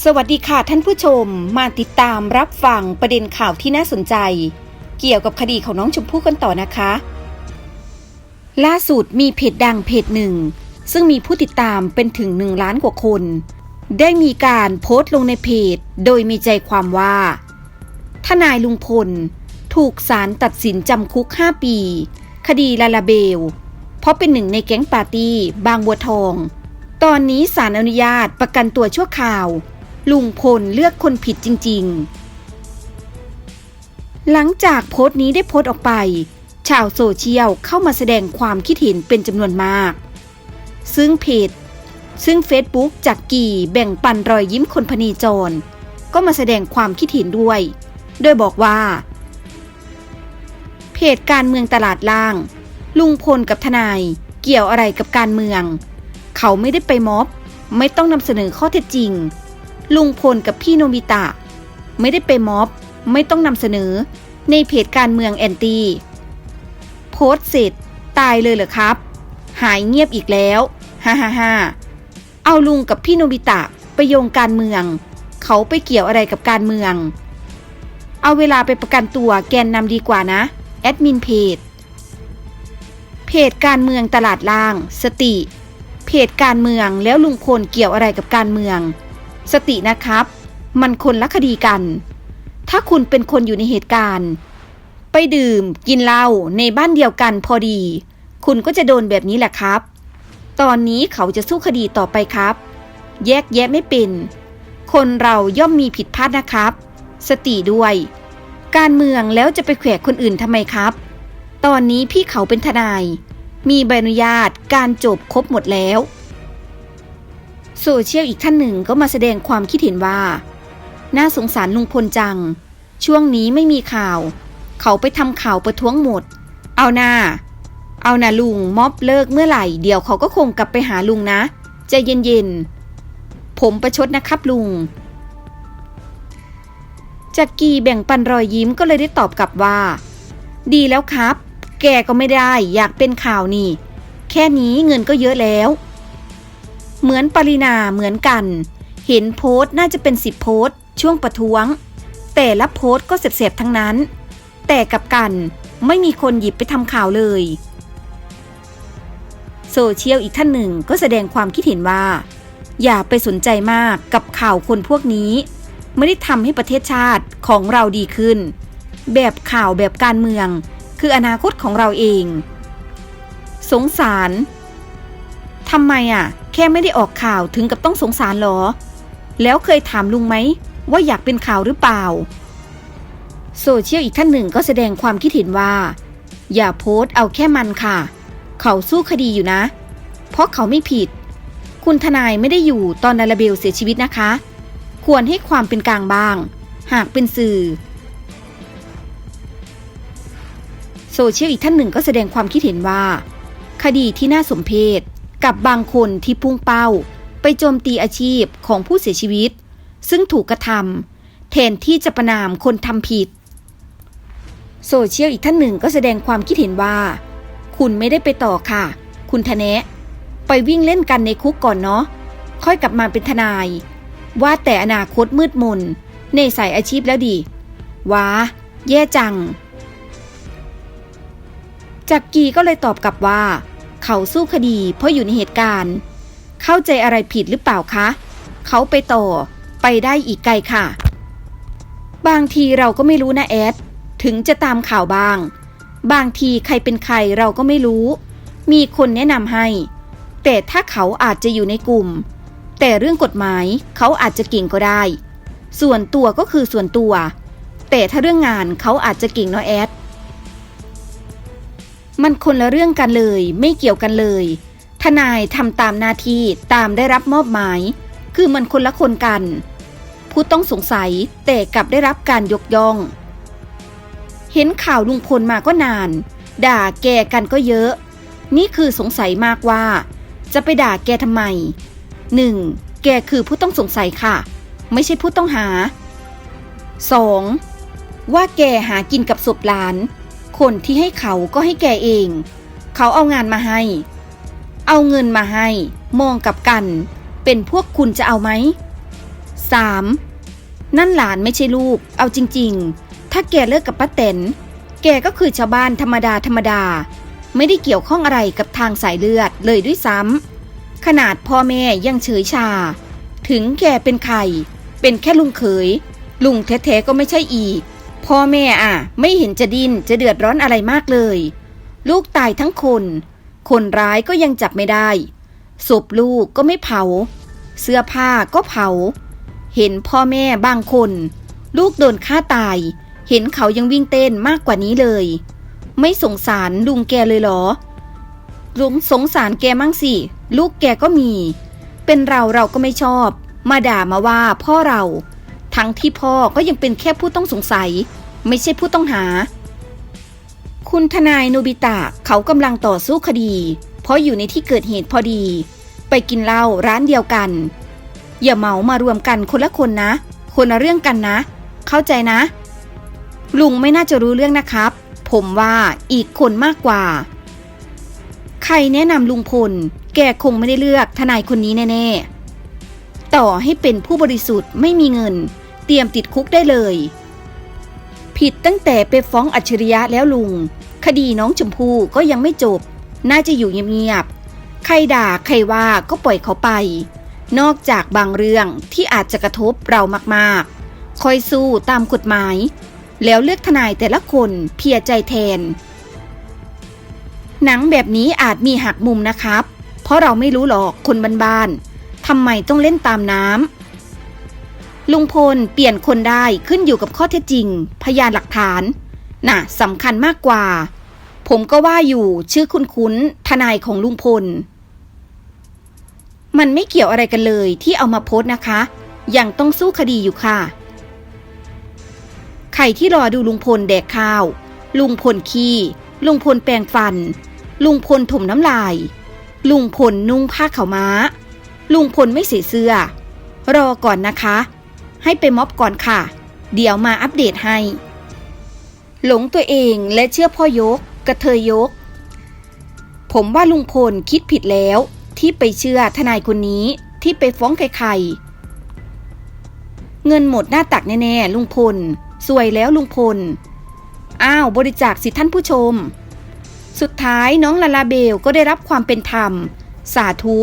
สวัสดีค่ะท่านผู้ชมมาติดตามรับฟังประเด็นข่าวที่น่าสนใจ เกี่ยวกับคดีของน้องชมพู่กันต่อนะคะ ล่าสุดมีเพจดังเพจหนึ่ง ซึ่งมีผู้ติดตามเป็นถึงหนึ่งล้านกว่าคน ได้มีการโพสต์ลงในเพจ โดยมีใจความว่าทนายลุงพล ถูกศาลตัดสินจำคุก 5 ปี คดีลาลาเบล เพราะเป็นหนึ่งในแก๊งปาร์ตี้ บางบัวทอง ตอนนี้ศาลอนุญาตประกันตัวชั่วคราว ลุงพลเลือกคนผิดจริง ๆ หลังจากโพสต์นี้ได้โพสต์ออกไป ชาวโซเชียลเข้ามาแสดงความคิดเห็นเป็นจำนวนมาก ซึ่งเพจซึ่ง Facebook จากกี่แบ่งปันรอยยิ้มคนพนีจร ก็มาแสดงความคิดเห็นด้วย โดยบอกว่า เพจการเมืองตลาดล่าง ลุงพลกับทนายเกี่ยวอะไรกับการเมือง เขาไม่ได้ไปม็อบ ไม่ต้องนำเสนอข้อเท็จจริง ลุงพลกับพี่โนบิตะ ไม่ได้ไปม็อบ ไม่ต้องนำเสนอ ในเพจการเมืองแอนตี้ โพสต์เสร็จ ตายเลยเหรอครับ หายเงียบอีกแล้วฮ่าฮ่าฮ่าเอาลุงกับพี่โนบิตะไปโยงการเมือง เขาไปเกี่ยวอะไรกับการเมือง เอาเวลาไปประกันตัวแกนนำดีกว่านะ แอดมินเพจ เพจการเมืองตลาดล่าง สติ เพจการเมืองแล้วลุงพลเกี่ยวอะไรกับการเมือง สตินะครับ มันคนละคดีกัน ถ้าคุณเป็นคนอยู่ในเหตุการณ์ ไปดื่ม กินเหล้าในบ้านเดียวกันพอดี คุณก็จะโดนแบบนี้แหละครับ ตอนนี้เขาจะสู้คดีต่อไปครับ แยกแยะไม่เป็น คนเราย่อมมีผิดพลาดนะครับ สติด้วย การเมืองแล้วจะไปแขวะคนอื่นทำไมครับ ตอนนี้พี่เขาเป็นทนาย มีใบอนุญาตการจบครบหมดแล้ว โซเชียลอีกท่านหนึ่งก็มาแสดงความคิดเห็นว่า น่าสงสารลุงพลจัง ช่วงนี้ไม่มีข่าว เขาไปทำข่าวประท้วงหมด เอาหน้า เอานะลุงม็อบเลิกเมื่อไหร่ เดี๋ยวเขาก็คงกลับไปหาลุงนะใจเย็นๆ ผมประชดนะครับลุงจักกีแบ่งปันรอยยิ้มก็เลยได้ตอบกลับว่า ดีแล้วครับ แกก็ไม่ได้อยากเป็นข่าวนี่ แค่นี้เงินก็เยอะแล้ว เหมือนปรินาเหมือนกัน เห็นโพสต์น่าจะเป็นสิบโพสต์ ช่วงประท้วง แต่ละโพสต์ก็เสบๆทั้งนั้น แต่กับกันไม่มีคนหยิบไปทำข่าวเลยโซเชียลอีกท่านหนึ่งก็แสดงความคิดเห็นว่า อย่าไปสนใจมากกับข่าวคนพวกนี้ ไม่ได้ทำให้ประเทศชาติของเราดีขึ้น แบบข่าวแบบการเมือง คืออนาคตของเราเอง สงสารทำไมอะ แค่ไม่ได้ออกข่าวถึงกับต้องสงสารหรอ แล้วเคยถามลุงไหมว่าอยากเป็นข่าวหรือเปล่า โซเชียลอีกท่านหนึ่งก็แสดงความคิดเห็นว่า อย่าโพสต์เอาแค่มันค่ะ เขาสู้คดีอยู่นะ เพราะเขาไม่ผิด คุณทนายไม่ได้อยู่ตอนลาลาเบลเสียชีวิตนะคะ ควรให้ความเป็นกลางบ้าง หากเป็นสื่อ โซเชียลอีกท่านหนึ่งก็แสดงความคิดเห็นว่า คดีที่น่าสมเพช กับบางคนที่พุ่งเป้า ไปโจมตีอาชีพของผู้เสียชีวิต ซึ่งถูกกระทำแทนที่จะประนามคนทำผิด โซเชียลอีกท่านหนึ่งก็แสดงความคิดเห็นว่า คุณไม่ได้ไปต่อค่ะ คุณทะเนะไปวิ่งเล่นกันในคุกก่อนเนาะค่อยกลับมาเป็นทนาย ว่าแต่อนาคตมืดมนในสายอาชีพแล้วดิว้าแย่จัง จักกีก็เลยตอบกลับว่า เขาสู้คดีเพราะอยู่ในเหตุการณ์ เข้าใจอะไรผิดหรือเปล่าคะ เขาไปต่อ ไปได้อีกไกลค่ะ บางทีเราก็ไม่รู้นะแอด ถึงจะตามข่าวบาง บางทีใครเป็นใครเราก็ไม่รู้ มีคนแนะนำให้ แต่ถ้าเขาอาจจะอยู่ในกลุ่ม แต่เรื่องกฎหมายเขาอาจจะเก่งก็ได้ ส่วนตัวก็คือส่วนตัว แต่ถ้าเรื่องงานเขาอาจจะเก่งเนาะแอด มันคนละเรื่องกันเลย ไม่เกี่ยวกันเลย ทนายทำตามหน้าที่ตามได้รับมอบหมาย คือมันคนละคนกัน ผู้ต้องสงสัยแต่กลับได้รับการยกย่อง เห็นข่าวลุงพลมาก็นาน ด่าแกกันก็เยอะ นี่คือสงสัยมากว่า จะไปด่าแกทำไมหนึ่งแกคือผู้ต้องสงสัยค่ะ ไม่ใช่ผู้ต้องหา 2. ว่าแกหากินกับศพหลาน คนที่ให้เขาก็ให้แกเอง เขาเอางานมาให้ เอาเงินมาให้ มองกับกัน เป็นพวกคุณจะเอาไหม 3. นั่นหลานไม่ใช่ลูก เอาจริง ๆ ถ้าแกเลิกกับป้าเต็นแกก็คือชาวบ้านธรรมดาธรรมดา ไม่ได้เกี่ยวข้องอะไรกับทางสายเลือดเลยด้วยซ้ำขนาดพ่อแม่ยังเฉยชา ถึงแกเป็นใคร เป็นแค่ลุงเขย ลุงแท้ๆก็ไม่ใช่อีก พ่อแม่อะ ไม่เห็นจะดินจะเดือดร้อนอะไรมากเลย ลูกตายทั้งคน คนร้ายก็ยังจับไม่ได้ศพลูกก็ไม่เผา เสื้อผ้าก็เผา เห็นพ่อแม่บางคน ลูกโดนฆ่าตาย เห็นเขายังวิ่งเต้นมากกว่านี้เลย ไม่สงสารลุงแกเลยเหรอลุงสงสารแกมั่งสิ ลูกแกก็มี เป็นเราเราก็ไม่ชอบ มาด่ามาว่าพ่อเรา ทั้งที่พ่อก็ยังเป็นแค่ผู้ต้องสงสัย ไม่ใช่ผู้ต้องหา คุณทนายโนบิตะเขากำลังต่อสู้คดี เพราะอยู่ในที่เกิดเหตุพอดี ไปกินเหล้าร้านเดียวกัน อย่าเหมามารวมกันคนละคนนะ คนละเรื่องกันนะ เข้าใจนะ ลุงไม่น่าจะรู้เรื่องนะครับ ผมว่าอีกคนมากกว่า ใครแนะนำลุงพล แกคงไม่ได้เลือกทนายคนนี้แน่ๆต่อให้เป็นผู้บริสุทธิ์ไม่มีเงิน เตรียมติดคุกได้เลย ผิดตั้งแต่ไปฟ้องอัจฉริยะแล้วลุง คดีน้องชมพู่ก็ยังไม่จบ น่าจะอยู่เงียบๆ ใครด่าใครว่าก็ปล่อยเขาไป นอกจากบางเรื่องที่อาจจะกระทบเรามากๆ คอยสู้ตามกฎหมาย แล้วเลือกทนายแต่ละคนเพียใจแทน หนังแบบนี้อาจมีหักมุมนะครับ เพราะเราไม่รู้หรอกคนบ้านๆทำไมต้องเล่นตามน้ำ ลุงพลเปลี่ยนคนได้ขึ้นอยู่กับข้อเท็จจริง พยานหลักฐาน น่ะสำคัญมากกว่า ผมก็ว่าอยู่ชื่อคุณคุ้นทนายของลุงพล มันไม่เกี่ยวอะไรกันเลยที่เอามาโพสต์นะคะ ยังต้องสู้คดีอยู่ค่ะ ใครที่รอดูลุงพลแดกข้าว ลุงพลขี้ลุงพลแปรงฟัน ลุงพลถมน้ำลาย ลุงพลนุ่งผ้าขาวม้า ลุงพลไม่ใส่เสื้อ รอก่อนนะคะ ให้ไปม็อบก่อนค่ะ เดี๋ยวมาอัปเดตให้ หลงตัวเองและเชื่อพ่อยก กระเทยยก ผมว่าลุงพลคิดผิดแล้ว ที่ไปเชื่อทนายคนนี้ที่ไปฟ้องใครๆเงินหมดหน้าตักแน่ๆลุงพล สวยแล้วลุงพล อ้าวบริจาคสิท่านผู้ชม สุดท้ายน้องลาลาเบลก็ได้รับความเป็นธรรม สาธุ